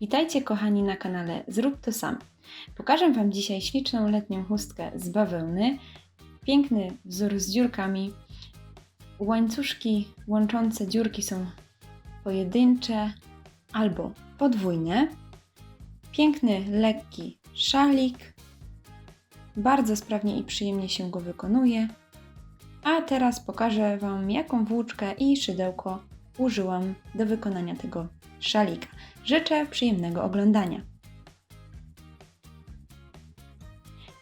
Witajcie kochani na kanale Zrób to sam. Pokażę Wam dzisiaj śliczną letnią chustkę z bawełny, piękny wzór z dziurkami. Łańcuszki łączące dziurki są pojedyncze albo podwójne. Piękny, lekki szalik. Bardzo sprawnie i przyjemnie się go wykonuje. A teraz pokażę Wam, jaką włóczkę i szydełko użyłam do wykonania tego szalika. Życzę przyjemnego oglądania.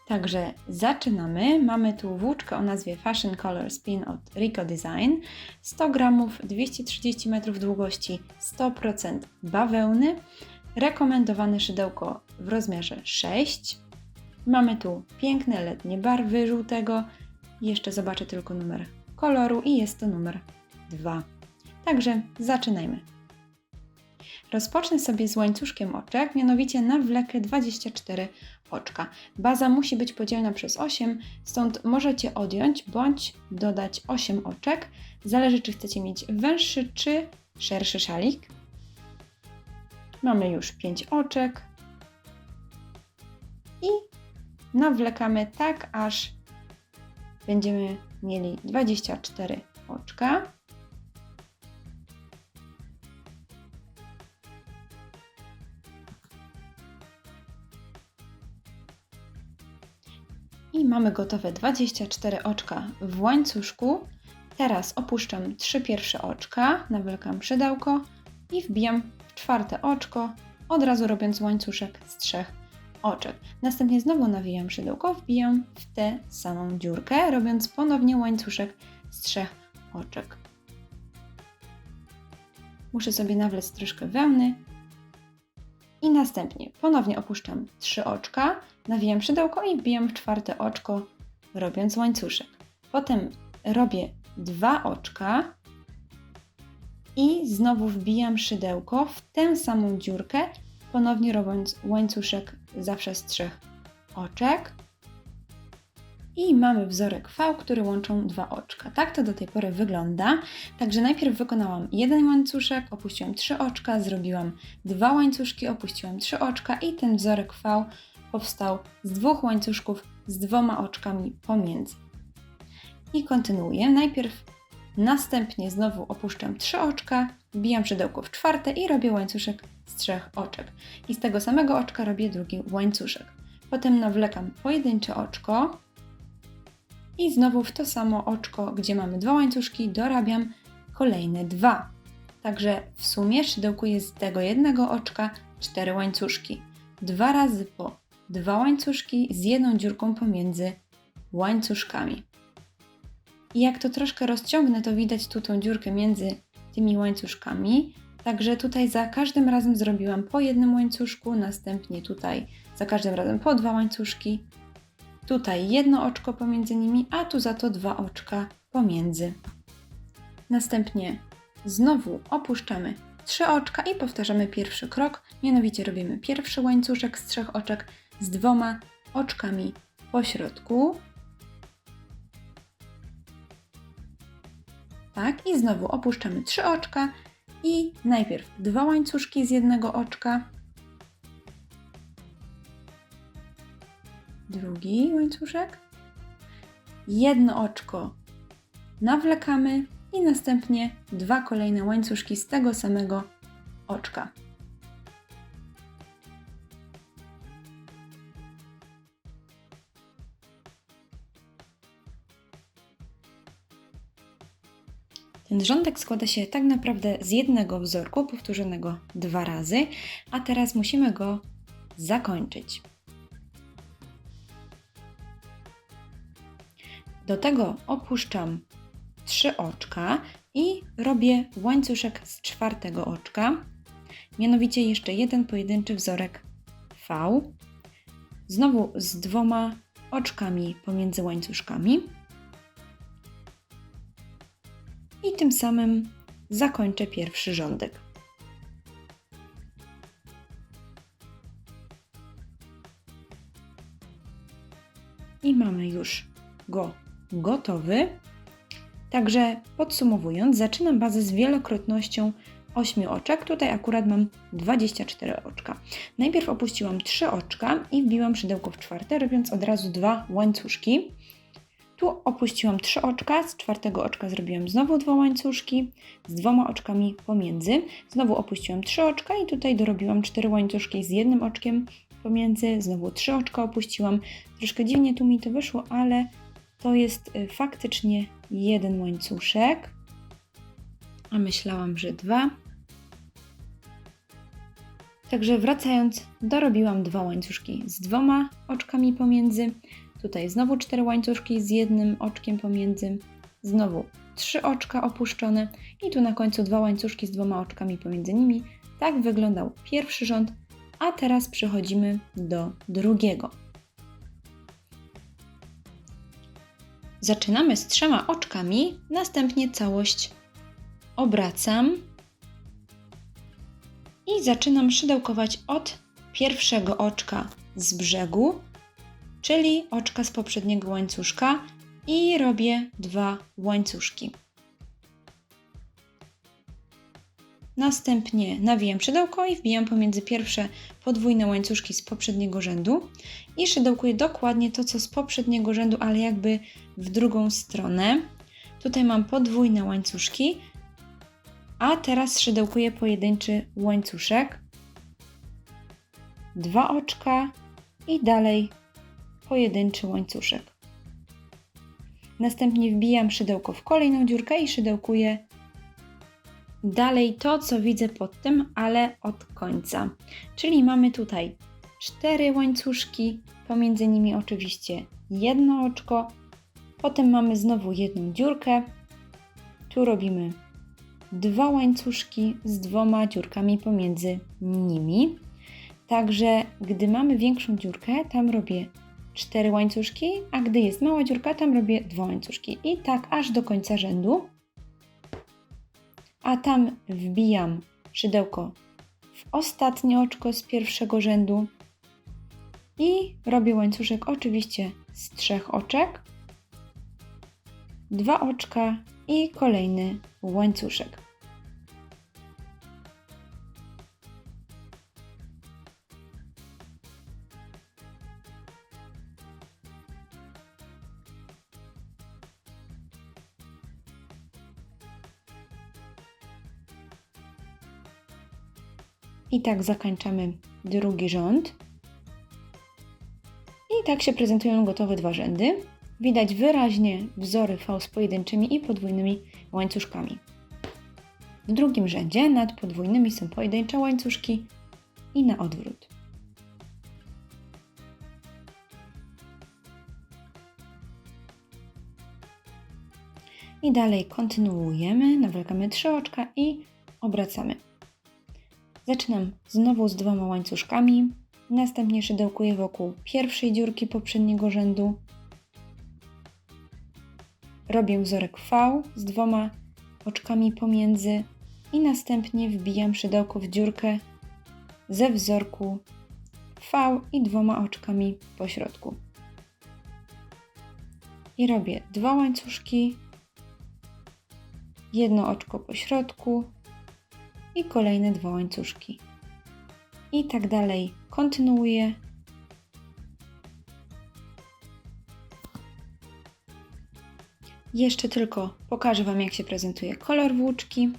Także zaczynamy. Mamy tu włóczkę o nazwie Fashion Color Spin od Rico Design. 100 gramów, 230 metrów długości, 100% bawełny. Rekomendowane szydełko w rozmiarze 6. Mamy tu piękne letnie barwy żółtego. Jeszcze zobaczę tylko numer koloru i jest to numer 2. Także zaczynajmy. Rozpocznę sobie z łańcuszkiem oczek, mianowicie nawlekę 24 oczka. Baza musi być podzielona przez 8, stąd możecie odjąć bądź dodać 8 oczek. Zależy, czy chcecie mieć węższy czy szerszy szalik. Mamy już 5 oczek i nawlekamy tak, aż będziemy mieli 24 oczka. Mamy gotowe 24 oczka w łańcuszku. Teraz opuszczam trzy pierwsze oczka, nawlekam szydełko i wbijam w czwarte oczko, od razu robiąc łańcuszek z trzech oczek. Następnie znowu nawijam szydełko, wbijam w tę samą dziurkę, robiąc ponownie łańcuszek z trzech oczek. Muszę sobie nawlec troszkę wełny i następnie ponownie opuszczam trzy oczka, nawijam szydełko i wbijam w czwarte oczko, robiąc łańcuszek. Potem robię dwa oczka i znowu wbijam szydełko w tę samą dziurkę, ponownie robiąc łańcuszek zawsze z trzech oczek. I mamy wzorek V, który łączą dwa oczka. Tak to do tej pory wygląda. Także najpierw wykonałam jeden łańcuszek, opuściłam trzy oczka, zrobiłam dwa łańcuszki, opuściłam trzy oczka i ten wzorek V powstał z dwóch łańcuszków z dwoma oczkami pomiędzy. I kontynuuję. Najpierw następnie znowu opuszczam trzy oczka, wbijam szydełko w czwarte i robię łańcuszek z trzech oczek. I z tego samego oczka robię drugi łańcuszek. Potem nawlekam pojedyncze oczko i znowu w to samo oczko, gdzie mamy dwa łańcuszki, dorabiam kolejne dwa. Także w sumie szydełkuję z tego jednego oczka cztery łańcuszki. Dwa razy po dwa łańcuszki z jedną dziurką pomiędzy łańcuszkami. I jak to troszkę rozciągnę, to widać tu tą dziurkę między tymi łańcuszkami. Także tutaj za każdym razem zrobiłam po jednym łańcuszku, następnie tutaj za każdym razem po dwa łańcuszki. Tutaj jedno oczko pomiędzy nimi, a tu za to dwa oczka pomiędzy. Następnie znowu opuszczamy trzy oczka i powtarzamy pierwszy krok, mianowicie robimy pierwszy łańcuszek z trzech oczek z dwoma oczkami po środku. Tak, i znowu opuszczamy trzy oczka i najpierw dwa łańcuszki z jednego oczka, drugi łańcuszek, jedno oczko nawlekamy i następnie dwa kolejne łańcuszki z tego samego oczka. Rządek składa się tak naprawdę z jednego wzorku, powtórzonego dwa razy, a teraz musimy go zakończyć. Do tego opuszczam trzy oczka i robię łańcuszek z czwartego oczka, mianowicie jeszcze jeden pojedynczy wzorek V, znowu z dwoma oczkami pomiędzy łańcuszkami. I tym samym zakończę pierwszy rządek. I mamy już go gotowy. Także podsumowując, zaczynam bazę z wielokrotnością 8 oczek. Tutaj akurat mam 24 oczka. Najpierw opuściłam 3 oczka i wbiłam szydełko w czwarte, robiąc od razu dwa łańcuszki. Tu opuściłam 3 oczka, z czwartego oczka zrobiłam znowu dwa łańcuszki z dwoma oczkami pomiędzy. Znowu opuściłam 3 oczka i tutaj dorobiłam 4 łańcuszki z jednym oczkiem pomiędzy. Znowu 3 oczka opuściłam. Troszkę dziwnie tu mi to wyszło, ale to jest y, faktycznie jeden łańcuszek. A myślałam, że dwa. Także wracając, dorobiłam dwa łańcuszki z dwoma oczkami pomiędzy. Tutaj znowu cztery łańcuszki z jednym oczkiem pomiędzy. Znowu trzy oczka opuszczone i tu na końcu dwa łańcuszki z dwoma oczkami pomiędzy nimi. Tak wyglądał pierwszy rząd, a teraz przechodzimy do drugiego. Zaczynamy z trzema oczkami, następnie całość obracam i zaczynam szydełkować od pierwszego oczka z brzegu, czyli oczka z poprzedniego łańcuszka i robię dwa łańcuszki. Następnie nawijam szydełko i wbijam pomiędzy pierwsze podwójne łańcuszki z poprzedniego rzędu i szydełkuję dokładnie to, co z poprzedniego rzędu, ale jakby w drugą stronę. Tutaj mam podwójne łańcuszki, a teraz szydełkuję pojedynczy łańcuszek, dwa oczka i dalej pojedynczy łańcuszek. Następnie wbijam szydełko w kolejną dziurkę i szydełkuję dalej to, co widzę pod tym, ale od końca. Czyli mamy tutaj cztery łańcuszki, pomiędzy nimi oczywiście jedno oczko, potem mamy znowu jedną dziurkę, tu robimy dwa łańcuszki z dwoma dziurkami pomiędzy nimi. Także gdy mamy większą dziurkę, tam robię cztery łańcuszki, a gdy jest mała dziurka, tam robię dwa łańcuszki. I tak aż do końca rzędu. A tam wbijam szydełko w ostatnie oczko z pierwszego rzędu i robię łańcuszek oczywiście z trzech oczek, dwa oczka i kolejny łańcuszek. I tak zakończamy drugi rząd. I tak się prezentują gotowe dwa rzędy. Widać wyraźnie wzory V z pojedynczymi i podwójnymi łańcuszkami. W drugim rzędzie nad podwójnymi są pojedyncze łańcuszki i na odwrót. I dalej kontynuujemy, nawlekamy trzy oczka i obracamy. Zaczynam znowu z dwoma łańcuszkami, następnie szydełkuję wokół pierwszej dziurki poprzedniego rzędu. Robię wzorek V z dwoma oczkami pomiędzy i następnie wbijam szydełko w dziurkę ze wzorku V i dwoma oczkami po środku. I robię dwa łańcuszki, jedno oczko po środku, i kolejne dwa łańcuszki. I tak dalej kontynuuję. Jeszcze tylko pokażę Wam, jak się prezentuje kolor włóczki.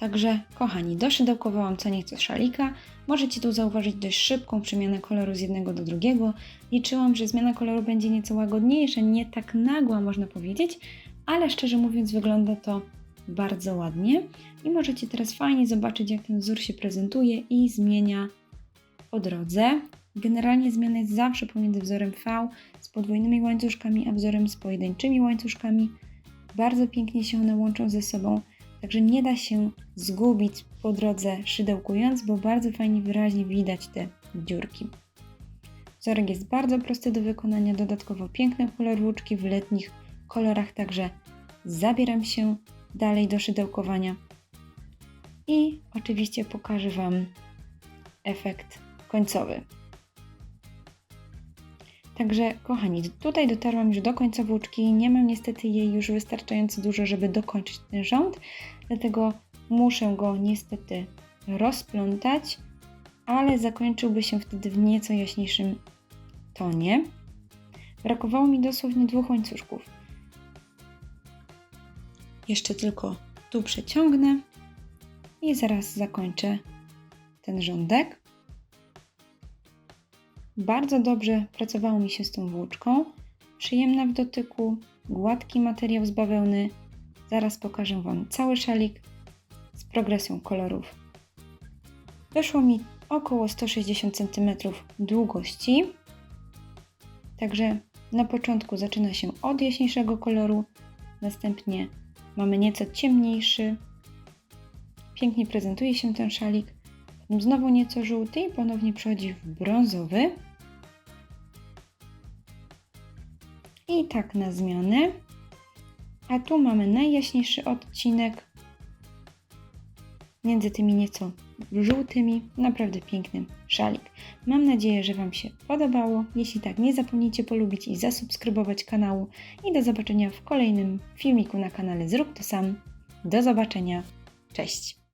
Także, kochani, doszydełkowałam co nieco szalika. Możecie tu zauważyć dość szybką przemianę koloru z jednego do drugiego. Liczyłam, że zmiana koloru będzie nieco łagodniejsza, nie tak nagła, można powiedzieć, ale szczerze mówiąc, wygląda to bardzo ładnie. I możecie teraz fajnie zobaczyć, jak ten wzór się prezentuje i zmienia po drodze. Generalnie zmiana jest zawsze pomiędzy wzorem V z podwójnymi łańcuszkami, a wzorem z pojedynczymi łańcuszkami. Bardzo pięknie się one łączą ze sobą, także nie da się zgubić po drodze szydełkując, bo bardzo fajnie wyraźnie widać te dziurki. Wzorek jest bardzo prosty do wykonania, dodatkowo piękne kolor włóczki w letnich kolorach, także zabieram się dalej do szydełkowania. I oczywiście pokażę Wam efekt końcowy. Także, kochani, tutaj dotarłam już do końca włóczki. Nie mam niestety jej już wystarczająco dużo, żeby dokończyć ten rząd, dlatego muszę go niestety rozplątać, ale zakończyłby się wtedy w nieco jaśniejszym tonie. Brakowało mi dosłownie dwóch łańcuszków. Jeszcze tylko tu przeciągnę i zaraz zakończę ten rządek. Bardzo dobrze pracowało mi się z tą włóczką. Przyjemna w dotyku, gładki materiał z bawełny. Zaraz pokażę Wam cały szalik z progresją kolorów. Wyszło mi około 160 cm długości. Także na początku zaczyna się od jaśniejszego koloru, następnie mamy nieco ciemniejszy. Pięknie prezentuje się ten szalik. Znowu nieco żółty i ponownie przechodzi w brązowy. I tak na zmianę. A tu mamy najjaśniejszy odcinek między tymi nieco żółtymi. Naprawdę piękny szalik. Mam nadzieję, że Wam się podobało. Jeśli tak, nie zapomnijcie polubić i zasubskrybować kanału. I do zobaczenia w kolejnym filmiku na kanale Zrób to sam. Do zobaczenia. Cześć!